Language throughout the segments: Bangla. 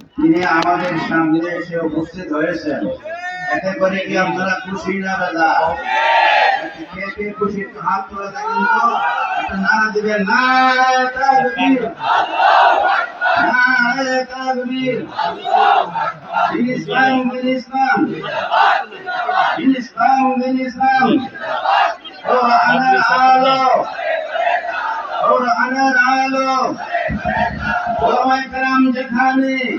তিনি আমাদের সামনে এসে উপস্থিত হয়েছেন। এতে করে কি আপনারা খুশি না দাদা? খুশি? হাত তোলা থাকেন তো। না ও আনার আলো। আনার আলো। ও যেখানে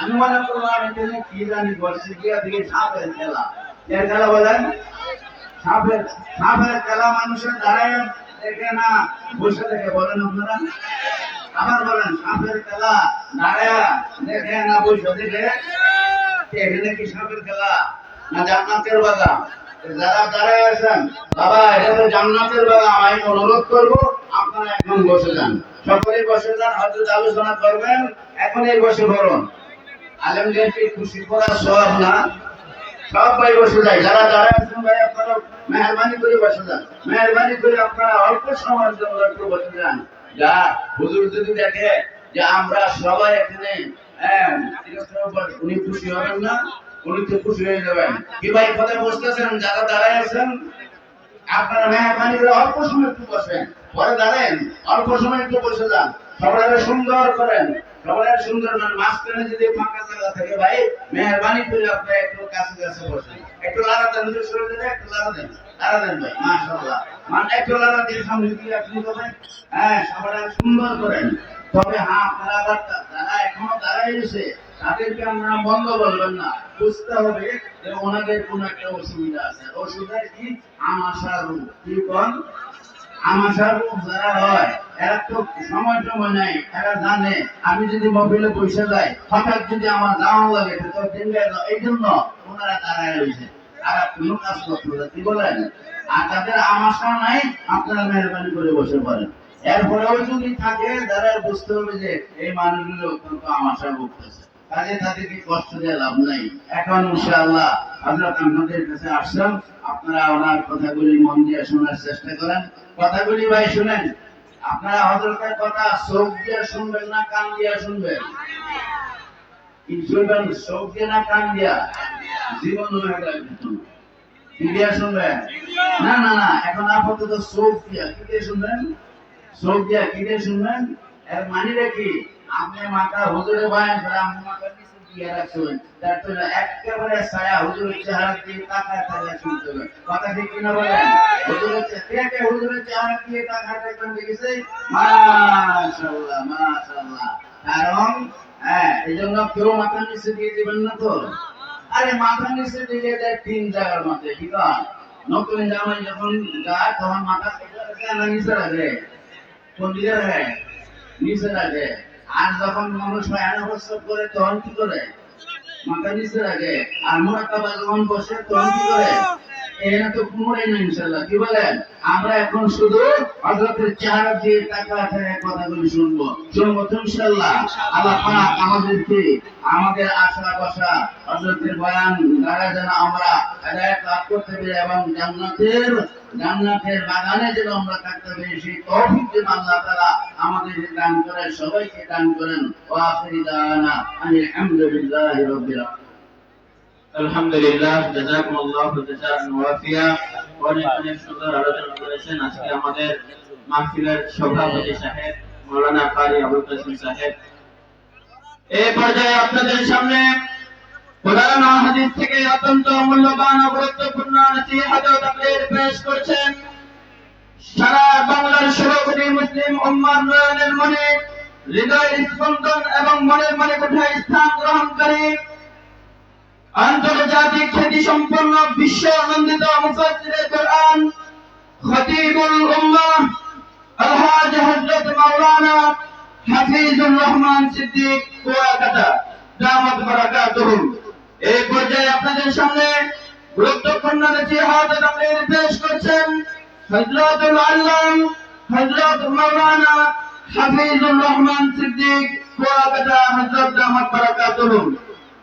আমি মনে করলাম এখানে কি জানি বলছি, গিয়ে দেখি সাপের খেলা। এর খেলা বলেন? সাপের সাপের খেলা মানুষের দাঁড়ায় দেখে না, বসে দেখে বলেন আপনারা? আবার বলেন, সাপের খেলা দাঁড়ায় দেখে না, বসে দেখে? এখানে কি সাপের খেলা? না জান্নাতের বাগান যারা দাঁড়ায় আছেন, বাবা, এটা তো জান্নাতের বাগান আমি অনুরোধ করব, আপনারা এখন বসে যান। সকলেই বসে যান, হয়তো আলোচনা করবেন, এখনই বসে পড়ুন। আলেমদেরকে খুশি করার সব না। সব ভাই বসে যায় যারা দাঁড়ায় আছেন ভাই আপনারা মেহরবানি করে বসে যান। মেহরবানি করে আপনারা অল্প সময়ের জন্য একটু বসে যান। যা হুজুর যদি দেখে যে আমরা সবাই এখানে হ্যাঁ, উনি খুশি হবেন না উনি তো খুশি হয়ে যাবেন। কি ভাই কোথায় বসতেছেন? যারা দাঁড়ায় আছেন আপনারা মেহরবানি করে অল্প সময় একটু বসেন। পরে দাঁড়ান অল্প সময় একটু বসে যান। সবাই সুন্দর করেন। সবাই সুন্দর মাঝখানে যদি ফাঁকা জায়গা থাকে ভাই, মেহরবানি করে একটু কাছে কাছে বসেন। একটু দেন একটু দেন। দেন ভাই মান, একটু দিয়ে সামনে দিয়ে আপনি হ্যাঁ সবাই সুন্দর করেন। তবে হ্যাঁ আপনারা এখনও এসে তাদেরকে আমরা বন্ধ বলবেন না। বুঝতে হবে যে ওনাদের কোন একটা অসুবিধা আছে। অসুবিধা কি? আমাশা রূপ কি কোন? আমাশা রূপ যারা হয়, এরা তো সময় টময় নাই, এরা জানে। আমি যদি মোবাইলে পয়সা যাই হঠাৎ যদি আমার যাওয়া লাগে তো এই জন্য ওনারা দাঁড়ায় রয়েছে। আর কোনো কাজ করতে কি বলেন? আর তাদের আমাশা নাই, আপনারা মেহরবানি করে বসে পড়েন। এরপরেও যদি থাকে, তারা বুঝতে হবে যে এই মানুষগুলো অত্যন্ত আমাশা ভুগতেছে। কাজে তাদেরকে কষ্ট দিয়ে লাভ নাই? এখন ইনশাআল্লাহ হযরত আপনাদের কাছে আসলাম। আপনারা ওনার কথাগুলি মন দিয়ে শোনার চেষ্টা করেন। কথাগুলি ভাই শুনেন। আপনারা হযরতের কথা চোখ দিয়ে শুনবেন না কান দিয়ে শুনবেন? শুনবেন? চোখ দিয়ে না কান দিয়া? জীবন কি দিয়ে শুনবেন? না না না, এখন আপাতত চোখ দিয়া কি দিয়ে শুনবেন? চোখ দিয়া কি দিয়ে শুনবেন? এর মানে কি? আপনি মাথা হুজুরে বয়ান করে, আপনি মাথা নিচে দিয়ে রাখছেন। তার জন্য একেবারে ছায়া হুজুরের চেহারা দিয়ে তাকায় তাকায় শুনতে কথা ঠিক কিনা বলেন? হুজুরের চেহারা হুজুরের চেহারা দিয়ে তাকায় তাকায় দেখেছে? মাশাআল্লাহ মাশাআল্লাহ। কারণ হ্যাঁ এই জন্য কেউ মাথা নিচে দিয়ে দিবেন না তো। আরে, মাথা নিচে দিলে দেয় তিন জায়গার মধ্যে ঠিক আছে নতুন জামাই যখন যায়, তখন মাথা নিচে রাখে? কোন দিকে রাখে? নিচে রাখে। আর যখন মানুষ ভয়ানক প্রস্তাব করে তখন কি করে? মাথা নিচে রাখে। আর মোরাকাবা যখন বসে, তখন কি করে? তো ইনশাল্লাহ কি বলেন? আমরা এখন শুধু হযরতের চেহারা দিয়ে তাকাতে কথাগুলি শুনব। শুনব তো ইনশাল্লাহ আল্লাহ পাক আমাদেরকে আমাদের আশা বসা হযরতের বয়ান দ্বারা যেন আমরা হেদায়েত লাভ করতে পারি এবং জান্নাতের জান্নাতের বাগানে যেন আমরা থাকতে পারি, সেই তৌফিক যেন আল্লাহ তাআলা আমাদের দান করেন সবাইকে দান করেন। ওয়া আখিরি দাওয়ানা আনিল হামদুলিল্লাহি রাব্বিল আলহামদুলিল্লাহ জাযাকুমুল্লাহু জাযাআন ওয়াফিয়া। অনেক অনেক সুন্দর আলোচনা করেছেন আজকে আমাদের মাহফিলের সভাপতি সাহেব মাওলানা কারি আবুল কাসিম সাহেব। এই পর্যায়ে আপনাদের সামনে হাদিস থেকে অত্যন্ত মূল্যবান ও গুরুত্বপূর্ণ নসিহত ও তাকরীর পেশ করছেন সারা বাংলার ষোলো মুসলিম উম্মার নয়নের মনে হৃদয়ের স্পন্দন এবং মনের মনে কোথায় স্থান গ্রহণকারী আন্তর্জাতিক খ্যাতি সম্পন্ন বিশ্ব আনন্দিত মুফাসসিরে কোরআন খতিবুল উম্মাহ আলহাজ হযরত মাওলানা হাফিজুর রহমান সিদ্দিক কুয়াকাটা, দামাত বারাকাতুহু। এই পর্যায়ে আপনাদের সামনে গুরুত্বপূর্ণ নসিহত তাকরীর পেশ করছেন, হযরতুল আল্লাম, হযরত মাওলানা হাফিজুর রহমান সিদ্দিক, কুয়াকাটা হযরত দামাত বারাকাতুহু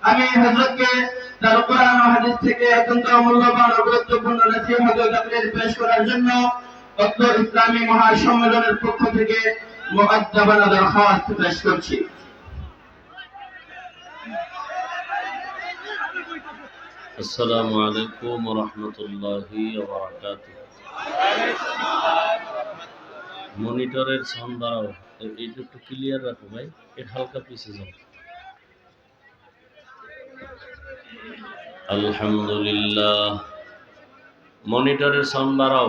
আমি হযরতকে তার কোরআন ও হাদিস থেকে অত্যন্ত মূল্যবান ও গুরুত্বপূর্ণ নসিহত তাকরীর পেশ করার জন্য অত্র ইসলামী মহাসম্মেলনের পক্ষ থেকে মুআদ্দাবানা দরখাস্ত পেশ করছি। السلام عليكم ورحمة الله وبركاته মনিটরের সাউন্ড বাড়াও এ- এইটা একটু ক্লিয়ার রাখো ভাই এটা হালকা পিছিয়ে যাও আলহামদুলিল্লাহ মনিটরের সাউন্ড বাড়াও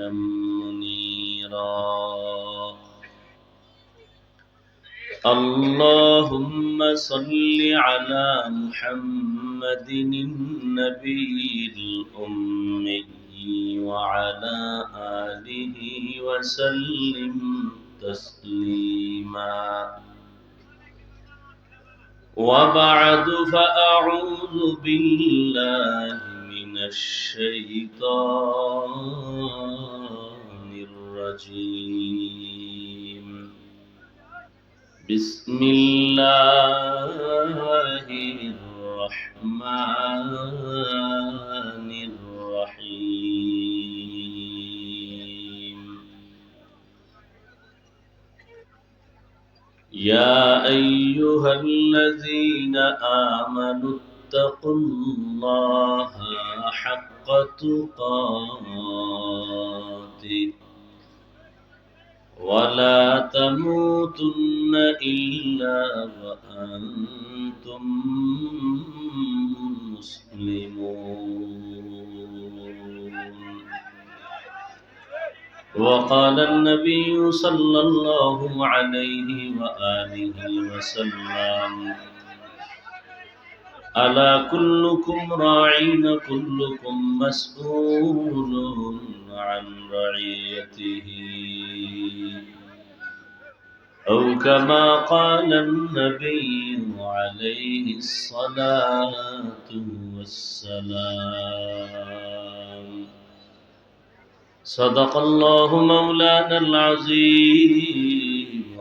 منيرا. اللهم صل على محمد النبي الأمي وعلى آله وسلم تسليما. وبعد فأعوذ بالله الشيطان الرجيم. بسم الله الرحمن الرحيم. يا أيها الذين آمنوا اتقوا الله حق تقاته ولا تموتن إلا وأنتم مسلمون. وقال النبي صلى الله عليه وآله وسلم ألا كلكم راعين كلكم مسؤول عن رعيته. أو كما قال النبي عليه الصلاة والسلام. صدق الله مولانا العظيم.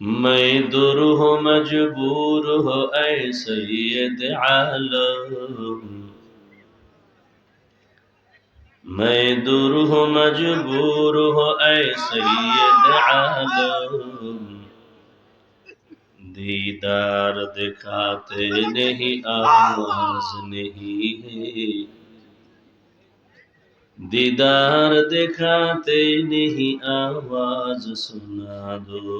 میں در ہو مجبور ہو اے سید عالم میں در ہو مجبور ہو اے سید عالم دیدار دکھاتے نہیں آواز نہیں ہے दीदार दिखाते नहीं, आवाज़ सुना दो।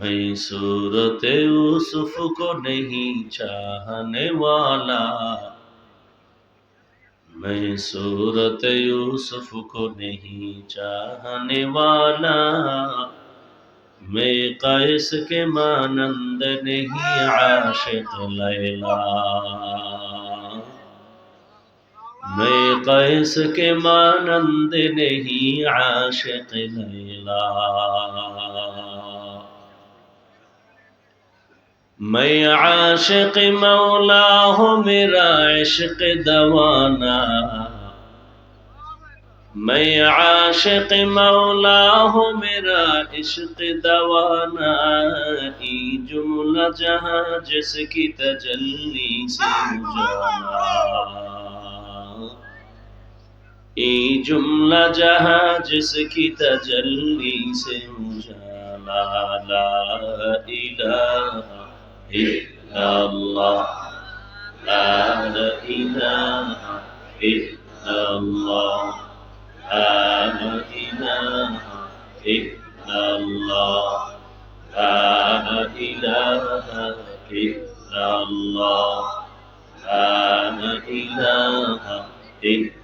मैं सूरत यूसुफ को नहीं चाहने वाला। मैं सूरत यूसुफ को नहीं चाहने वाला। मैं कैस के मानंद नहीं, आशिक लैला। میں قیس کے مانند نہیں عاشق لیلا میں عاشق مولا ہوں میرا عشق دوانا میں عاشق مولا ہوں میرا عشق دوانا ای جملہ جہاں جس کی تجلی سے جانا এই জুমলা জাহা জিসকি তজল্লি সে উজালা লা ইলাহা ইল্লাল্লাহ, লা ইলাহা ইল্লাল্লাহ, লা ইলাহা ইল্লাল্লাহ, লা ইলাহা ইল্লাল্লাহ, লা ইলাহা ইল্লাল্লাহ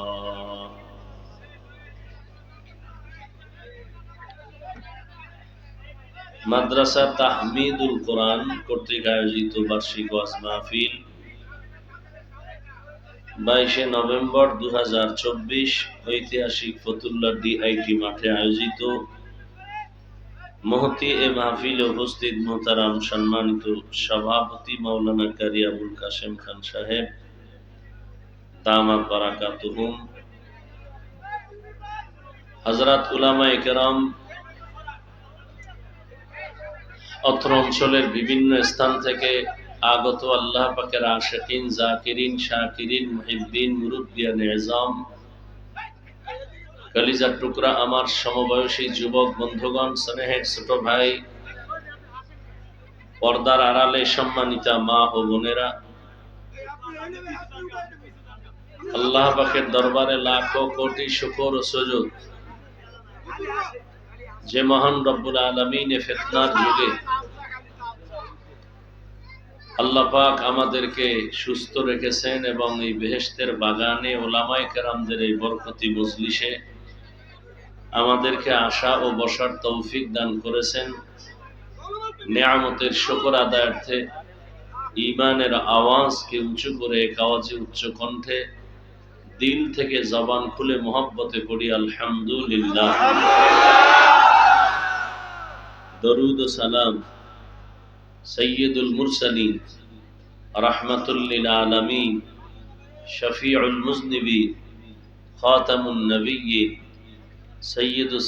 মাদ্রাসা তাহমিদুল কোরআন কর্তৃক আয়োজিত বার্ষিক ওয়াজ মাহফিল বাইশে নভেম্বর দুই হাজার চব্বিশ ঐতিহাসিক ফতুল্লা ডিআইটি মাঠে আয়োজিত মহতি এ মাহফিলে উপস্থিত মোহতারাম সম্মানিত সভাপতি মৌলানা কারি আবুল কাশেম খান সাহেব দামাত বারাকাতুহুম হজরত উলামা একরাম অত্র অঞ্চলের বিভিন্ন স্থান থেকে আগত আল্লাহ পাকের আশাকিন, জাকিরিন, শাকিরিন, মুহিদ্দিন মুরুব্বিয়ান এজাম কালিজার টুকরা আমার সমবয়সী যুবক বন্ধুগণ, স্নেহের ছোট ভাই, পর্দার আড়ালে সম্মানিতা মা ও বোনেরা, আল্লাহ পাকের দরবারে লাখো কোটি শুকর ও সুযোগ যে মহান রব্বুল আলমিনে ফেতনার যুগে আল্লাহ পাক আমাদেরকে সুস্থ রেখেছেন এবং এই বেহেশতের বাগানে ওলামায় কেরামদের এই বরকতি মজলিসে আমাদেরকে আসা ও বসার তৌফিক দান করেছেন। নেয়ামতের শকর আদায়ার্থে ইমানের আওয়াজকে উঁচু করে এক আওয়াজে উচ্চ কণ্ঠে দিল থেকে জবান খুলে মোহাব্বতে পড়ি, আলহামদুলিল্লাহ। দরুদ ও সালাম সৈয়দুল মুরসালিন রহমতুল্লিল আলমিন শফিউল মুজনিবি খাতামুন নবী সৈয়দুল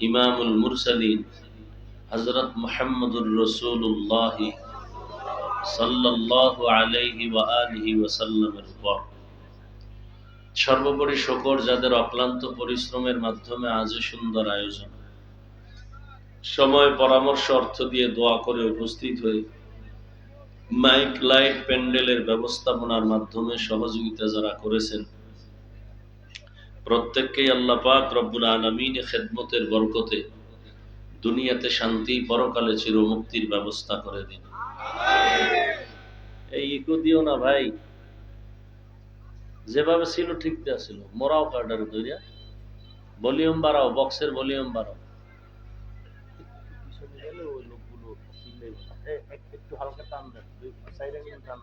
ইমামুল মুরসালিন হজরত মোহাম্মদুর রসুল্লাহ আলাইহি ওয়া সর্বোপরি শকর যাদের অক্লান্ত পরিশ্রমের মাধ্যমে আজও সুন্দর আয়োজন। সময় পরামর্শ অর্থ দিয়ে দোয়া করে উপস্থিত হয়ে মাইক, লাইট, প্যান্ডেলের ব্যবস্থাপনার মাধ্যমে সহযোগিতা যারা করেছেন। প্রত্যেককেই আল্লাহ পাক রব্বুল আলমিন খেদমতের বরকতে দুনিয়াতে শান্তি, পরকালে চিরমুক্তির ব্যবস্থা করে দিন। এই ইকো দিও না ভাই। যেভাবে ছিল ঠিক দেওয়া ছিল। মোরাও কার্ডার দইরা ভলিউম বাড়াও, বক্সের ভলিউম বাড়াও। একটু হালকা টান দেন টান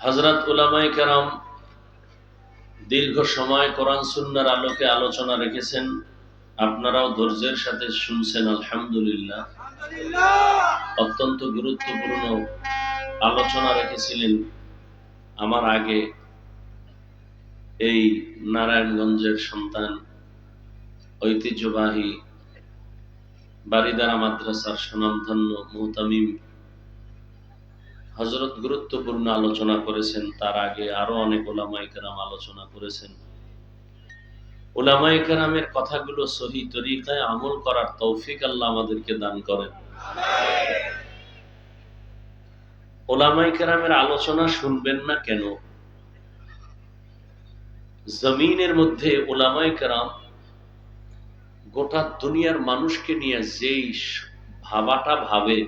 হজরত উলামাই কেরাম দীর্ঘ সময় কোরআন সুন্নার আলোকে আলোচনা রেখেছেন। আপনারাও ধৈর্যের সাথে শুনছেন, আলহামদুলিল্লাহ। অত্যন্ত গুরুত্বপূর্ণ আলোচনা রেখেছিলেন। আমার আগে এই নারায়ণগঞ্জের সন্তান, ঐতিহ্যবাহী বারিদারা মাদ্রাসার সুনামধন্য মুহতামিম হজরত গুরুত্বপূর্ণ আলোচনা করেছেন। তার আগে আরও অনেক ওলামাই কেরাম আলোচনা করেছেন। ওলামাই কেরামের কথাগুলো সহি তরিকায় আমল করার তৌফিক আল্লাহ আমাদেরকে দান করেন। ওলামাই কেরামের আলোচনা শুনবেন না কেন? জমিনের মধ্যে ওলামাই কেরাম গোটা দুনিয়ার মানুষকে নিয়ে যেই ভাবাটা ভাবে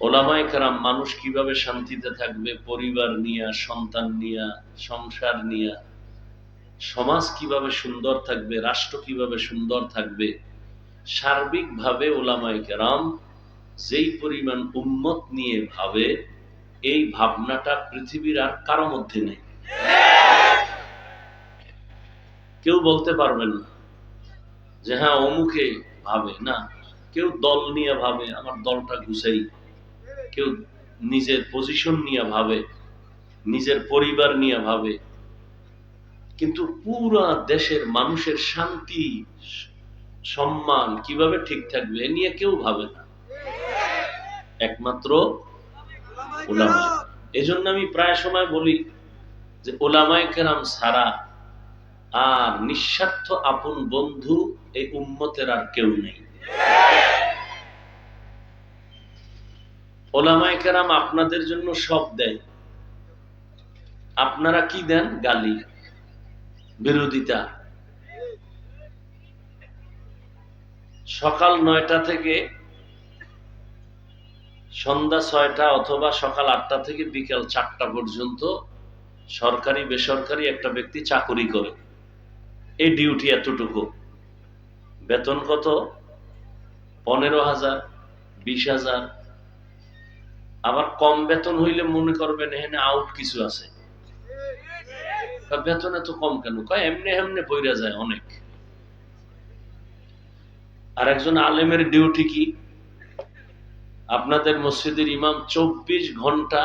ওলামাই কারাম মানুষ কীভাবে শান্তিতে থাকবে, পরিবার নিয়ে, সন্তান নিয়ে, সংসার নিয়ে, সমাজ কীভাবে সুন্দর থাকবে, রাষ্ট্র কীভাবে সুন্দর থাকবে, সার্বিকভাবে ওলামায় কেরাম যেই পরিমাণ উন্মত নিয়ে ভাবে, এই ভাবনাটা পৃথিবীর আর কারও মধ্যে নেই। কেউ বলতে পারবেন না যে হ্যাঁ অমুকে ভাবে, না। কেউ দল নিয়ে ভাবে, আমার দলটা গুছাই। কেউ নিজের পজিশন নিয়ে ভাবে, নিজের পরিবার নিয়ে ভাবে। কিন্তু পুরা দেশের মানুষের শান্তি, সম্মান কীভাবে ঠিক থাকবে, এ নিয়ে কেউ ভাবে না। একমাত্র ওলামায় এজন্য আমি প্রায় সময় বলি যে, ওলামায় কেরাম ছাড়া আর নিঃস্বার্থ আপন বন্ধু এই উম্মতের আর কেউ নেই। ওলামায় কেরাম আপনাদের জন্য সব দেয়। আপনারা কি দেন? গালি, বিরোধিতা। সকাল নয়টা থেকে সন্ধ্যা ছয়টা অথবা সকাল আটটা থেকে বিকেল চারটা পর্যন্ত সরকারি, বেসরকারি একটা ব্যক্তি চাকরি করে। এই ডিউটি এতটুকু। বেতন কত? পনেরো হাজার, বিশ হাজার। আবার কম বেতন হইলে মনে করবেন এখানে আউট কিছু আছে। বেতন এত কম কেন? কয়, এমনি এমনি বইরা যায় অনেক। আর একজন আলেমের ডিউটি কি? আপনাদের মসজিদের ইমাম চব্বিশ ঘণ্টা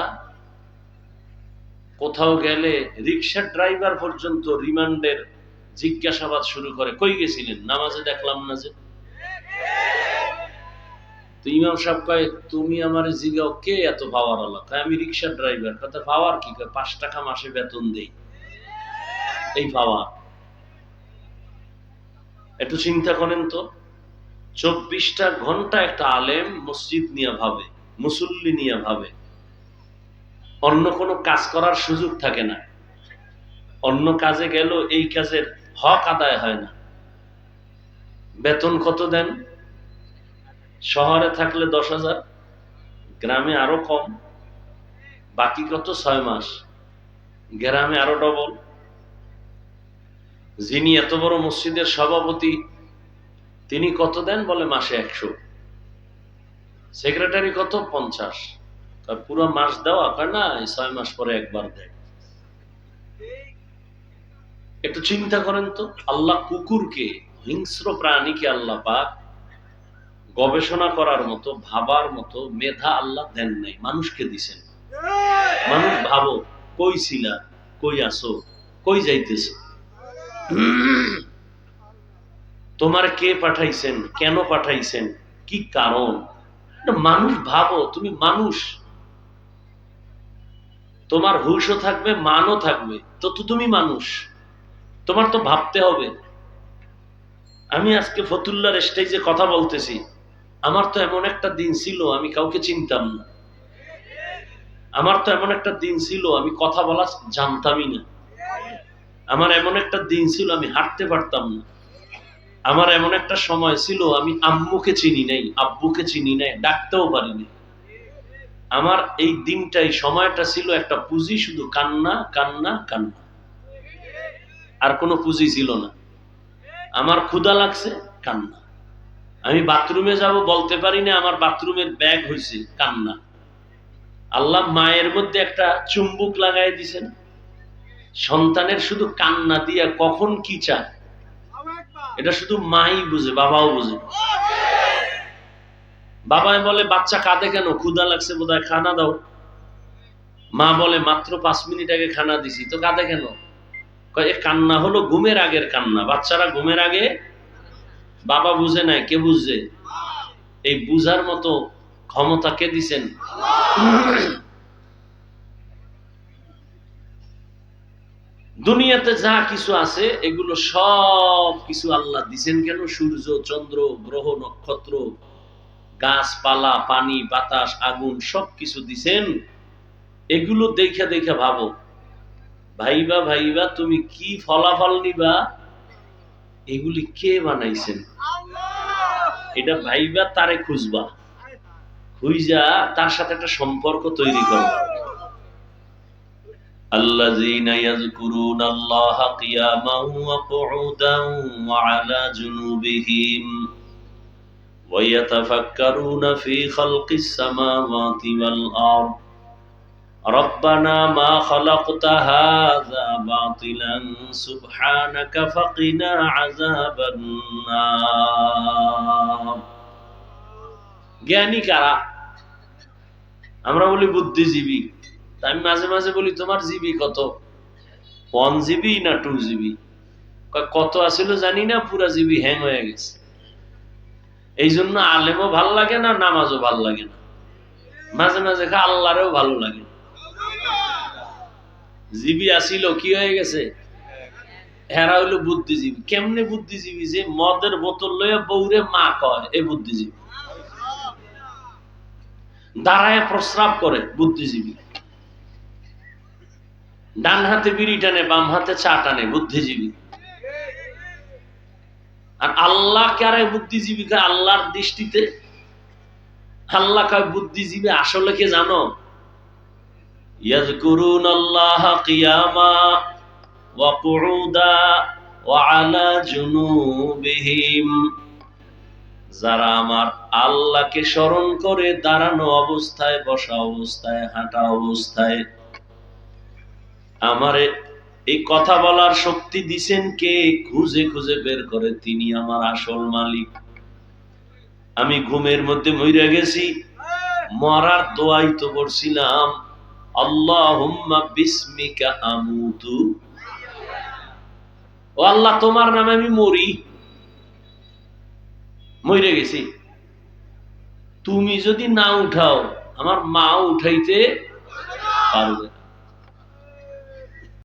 কোথাও গেলে রিক্সা ড্রাইভার পর্যন্ত রিমান্ডের জিজ্ঞাসাবাদ শুরু করে। কই গেছিলেন? নামাজে দেখলাম না যে। তো ইমাম সাহেব কয়, তুমি আমার জিগাও, কে এত পাওয়ার আলা? কয়, আমি রিক্সা ড্রাইভার কথা পাওয়ার কি? কয়, পাঁচ টাকা মাসে বেতন দেই। এই পাওয়ার একটু চিন্তা করেন তো, চব্বিশটা ঘণ্টা একটা আলেম মসজিদ নিয়ে ভাবে, মুসল্লি নিয়ে ভাবে। অন্য কোনো কাজ করার সুযোগ থাকে না। অন্য কাজে গেল, এই কাজের হক আদায় হয় না। বেতন কত দেন? শহরে থাকলে দশ হাজার, গ্রামে আরও কম, বাকি কত? ছয় মাস। গ্রামে আরও ডবল। যিনি এত বড় মসজিদের সভাপতি, তিনি কত দেন বলে মাসে একশো? সেক্রেটারি কত? পঞ্চাশ। পুরো মাস দেওয়া না ছয় মাস পরে একবার দেয়। একটু চিন্তা করেন তো, আল্লাহ কুকুরকে, হিংস্র প্রাণীকে আল্লাহ পাক গবেষণা করার মতো, ভাবার মতো মেধা আল্লাহ দেন নাই, মানুষকে দিছেন। মানুষ ভাবো, কই ছিলা, কই আসো, কই যাইতেছে? তোমার কে পাঠাইছেন, কেন পাঠাইছেন, কি কারণ? মানুষ ভাবো, তুমি মানুষ। তোমার হুশও থাকবে, মানও থাকবে তো তুমি মানুষ। তোমার তো ভাবতে হবে। আমি আজকে ফতুল্লার স্টেজে কথা বলতেছি। আমার তো এমন একটা দিন ছিল, আমি কাউকে চিনতাম না। আমার তো এমন একটা দিন ছিল, আমি কথা বলা জানতামই না। আমার এমন একটা দিন ছিল, আমি হাঁটতে পারতাম না। আমার এমন একটা সময় ছিল, আমি আম্মুকে চিনি নাই, আব্বুকে চিনি নাই, ডাকতেও পারিনি আমার এই দিনটাই, সময়টা ছিল একটা পুঁজি, শুধু কান্না কান্না কান্না। আর কোনো পুঁজি ছিল না। আমার ক্ষুধা লাগছে, কান্না। আমি বাথরুমে যাব বলতে পারি না, আমার বাথরুমের ব্যাগ হয়েছে কান্না। আল্লাহ মায়ের মধ্যে একটা চুম্বুক লাগাই দিছেন। সন্তানের শুধু কান্না দিয়া কখন কি চায়? এটা শুধু মাই বুঝে, বাবাও বুঝে। না। বাবাই বলে, বাচ্চা কাঁদে কেন? ক্ষুধা লাগছে বোধহয়, খানা দাও। মা বলে, মাত্র পাঁচ মিনিট আগে খানা দিছি, তো কাঁদে কেন? কান্না হলো ঘুমের আগের কান্না। বাচ্চারা ঘুমের আগে বাবা বুঝে নাই, কে বুঝছে? এই বুঝার মতো ক্ষমতা কে দিছেন? দুনিয়াতে যা কিছু আছে, এগুলো সব কিছু আল্লাহ দিছেন কেন? সূর্য, চন্দ্র, গ্রহ, নক্ষত্র, গাছপালা, পানি, বাতাস, আগুন সব কিছু দিছেন। এগুলো দেখে দেখে ভাবো। ভাইবা ভাইবা তুমি কি ফলাফল নিবা এগুলি কে বানাইছেন এটা ভাইবা তারে খুঁজবা খুঁজা তার সাথে একটা সম্পর্ক তৈরি করো الذين يذكرون الله قياما وقعودا وعلى جنوبهم ويتفكرون في خلق السماوات والأرض ربنا ما خلقت هذا باطلا سبحانك فقنا عذاب النار জ্ঞানী কারা আমরা বলি বুদ্ধিজীবী তা আমি মাঝে মাঝে বলি তোমার জিবি কত ওয়ান জিবি না টু জিবি কত আসলে জানি না পুরা জিবি হ্যাং হয়ে গেছে এই জন্য আলেমও ভাল লাগে না নামাজও ভাল লাগে না মাঝে মাঝে খা আল্লাহরেও ভালো লাগে না। জিবি আসিল, কি হয়ে গেছে? হেরা হইল বুদ্ধিজীবী। কেমনে বুদ্ধিজীবী যে মদের বোতল লইয়া বৌরে মা কয়, এ বুদ্ধিজীবী। দাঁড়ায় প্রস্রাব করে বুদ্ধিজীবী। ডান হাতে বিড়ি টানে, বাম হাতে চা টানে, বুদ্ধিজীবী। আর আল্লাহ কারে বুদ্ধিজীবীকে আল্লাহর দৃষ্টিতে? আল্লাহ কয়, বুদ্ধিজীবী আসলে কে জানো? কিয়ামা ওয়া কুউদা ওয়া আলা জুনুবিহিম। যারা আমার আল্লাহকে স্মরণ করে দাঁড়ানো অবস্থায়, বসা অবস্থায়, হাঁটা অবস্থায়, আমারে এই কথা বলার শক্তি দিছেন কে? খুঁজে খুঁজে বের করে তিনি আমার আসল মালিক। আমি ঘুমের মধ্যে মইরা গেছি, মরার দোয়াই তো করছিলাম আল্লাহ, তোমার নামে আমি মরি। মরে গেছি। তুমি যদি না উঠাও, আমার মা উঠাইতে পারবে।